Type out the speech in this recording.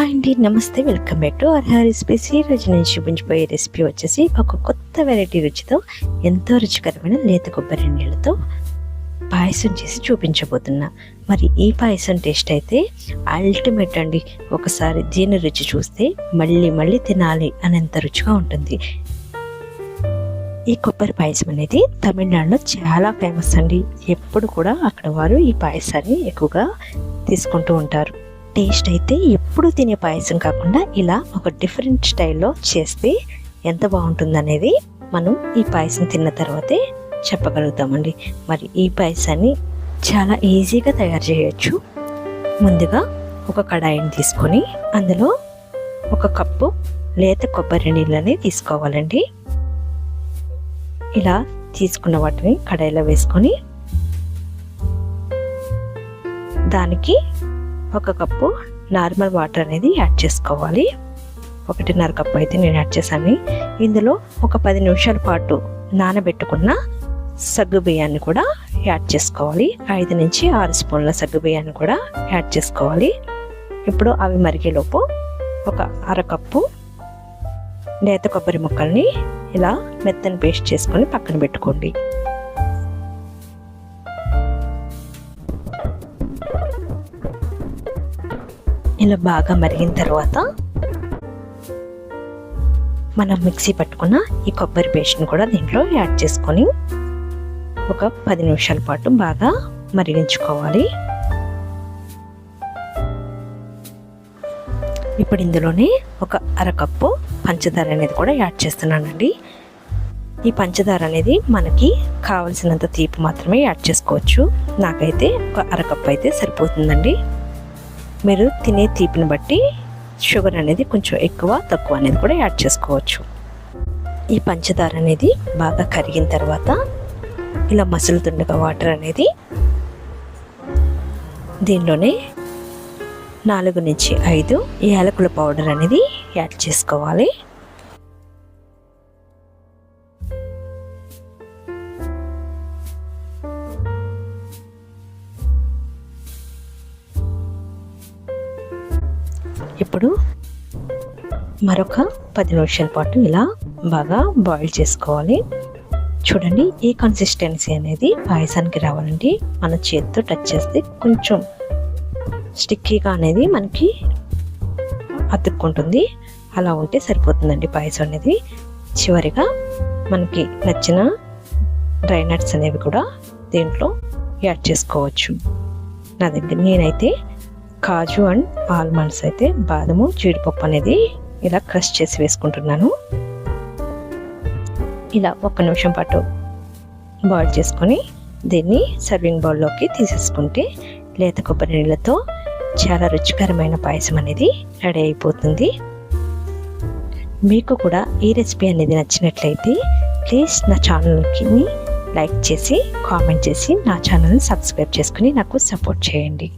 Hi అండి namaste welcome back to Arha recipes. ఈ రోజు నేను చూపించబోయే రెసిపీ వచ్చేసి ఒక కొత్త వెరైటీ రుచితో ఎంతో రుచికరమైన లేత కొబ్బరి నీళ్ళతో పాయసం చేసి చూపించబోతున్నా. మరి ఈ పాయసం టేస్ట్ అయితే అల్టిమేట్ అండి. ఒకసారి దీని రుచి చూస్తే మళ్ళీ మళ్ళీ తినాలి అనేంత రుచిగా ఉంటుంది. ఈ కొబ్బరి పాయసం అనేది తమిళనాడులో చాలా ఫేమస్ అండి. ఎప్పుడు కూడా అక్కడ వారు ఈ పాయసాన్ని ఎక్కువగా తీసుకుంటూ ఉంటారు. టేస్ట్ అయితే ఎప్పుడు తినే పాయసం కాకుండా ఇలా ఒక డిఫరెంట్ స్టైల్లో చేస్తే ఎంత బాగుంటుందనేది మనం ఈ పాయసం తిన్న తర్వాతే చెప్పగలుగుతామండి. మరి ఈ పాయసాన్ని చాలా ఈజీగా తయారు చేయొచ్చు. ముందుగా ఒక కడాయిని తీసుకొని అందులో ఒక కప్పు లేత కొబ్బరి నీళ్ళని తీసుకోవాలండి. ఇలా తీసుకున్న వాటిని కడాయిలో వేసుకొని దానికి ఒక కప్పు నార్మల్ వాటర్ అనేది యాడ్ చేసుకోవాలి. ఒకటిన్నర కప్పు అయితే నేను యాడ్ చేశాను. ఇందులో ఒక పది నిమిషాల పాటు నానబెట్టుకున్న సగ్గు బియ్యాన్ని కూడా యాడ్ చేసుకోవాలి. ఐదు నుంచి ఆరు స్పూన్ల సగ్గు బియ్యాన్ని కూడా యాడ్ చేసుకోవాలి. ఇప్పుడు అవి మరిగేలోపు ఒక అరకప్పు లేత కొబ్బరి ముక్కల్ని ఇలా మెత్తని పేస్ట్ చేసుకొని పక్కన పెట్టుకోండి. ఇలా బాగా మరిగిన తర్వాత మనం మిక్సీ పట్టుకున్న ఈ కొబ్బరి పేస్ట్ని కూడా దీంట్లో యాడ్ చేసుకొని ఒక పది నిమిషాల పాటు బాగా మరిగించుకోవాలి. ఇప్పుడు ఇందులోనే ఒక అరకప్పు పంచదార అనేది కూడా యాడ్ చేస్తున్నానండి. ఈ పంచదార అనేది మనకి కావలసినంత తీపి మాత్రమే యాడ్ చేసుకోవచ్చు. నాకైతే ఒక అరకప్పు అయితే సరిపోతుందండి. మీరు తినే తీపిని బట్టి షుగర్ అనేది కొంచెం ఎక్కువ తక్కువ అనేది కూడా యాడ్ చేసుకోవచ్చు. ఈ పంచదార అనేది బాగా కరిగిన తర్వాత ఇలా మసులుతుండగా వాటర్ అనేది దీనిలోనే నాలుగు నుంచి ఐదు యాలకుల పౌడర్ అనేది యాడ్ చేసుకోవాలి. ఇప్పుడు మరొక పది నిమిషాల పాటు ఇలా బాగా బాయిల్ చేసుకోవాలి. చూడండి ఈ కన్సిస్టెన్సీ అనేది పాయసానికి రావాలండి. మన చేతితో టచ్ చేస్తే కొంచెం స్టిక్కీగా అనేది మనకి అతుక్కుంటుంది. అలా ఉంటే సరిపోతుందండి పాయసం అనేది. చివరిగా మనకి నచ్చిన డ్రై నట్స్ అనేవి కూడా దీంట్లో యాడ్ చేసుకోవచ్చు. నా దగ్గర నేనైతే కాజు అండ్ ఆల్మండ్స్ అయితే బాదము జీడిపప్పు అనేది ఇలా క్రష్ చేసి వేసుకుంటున్నాను. ఇలా ఒక్క నిమిషం పాటు బాయిల్ చేసుకొని దీన్ని సర్వింగ్ బౌల్లోకి తీసేసుకుంటే లేత కొబ్బరి నీళ్ళతో చాలా రుచికరమైన పాయసం అనేది రెడీ అయిపోతుంది. మీకు కూడా ఈ రెసిపీ అనేది నచ్చినట్లయితే ప్లీజ్ నా ఛానల్కి లైక్ చేసి కామెంట్ చేసి నా ఛానల్ని సబ్స్క్రైబ్ చేసుకుని నాకు సపోర్ట్ చేయండి.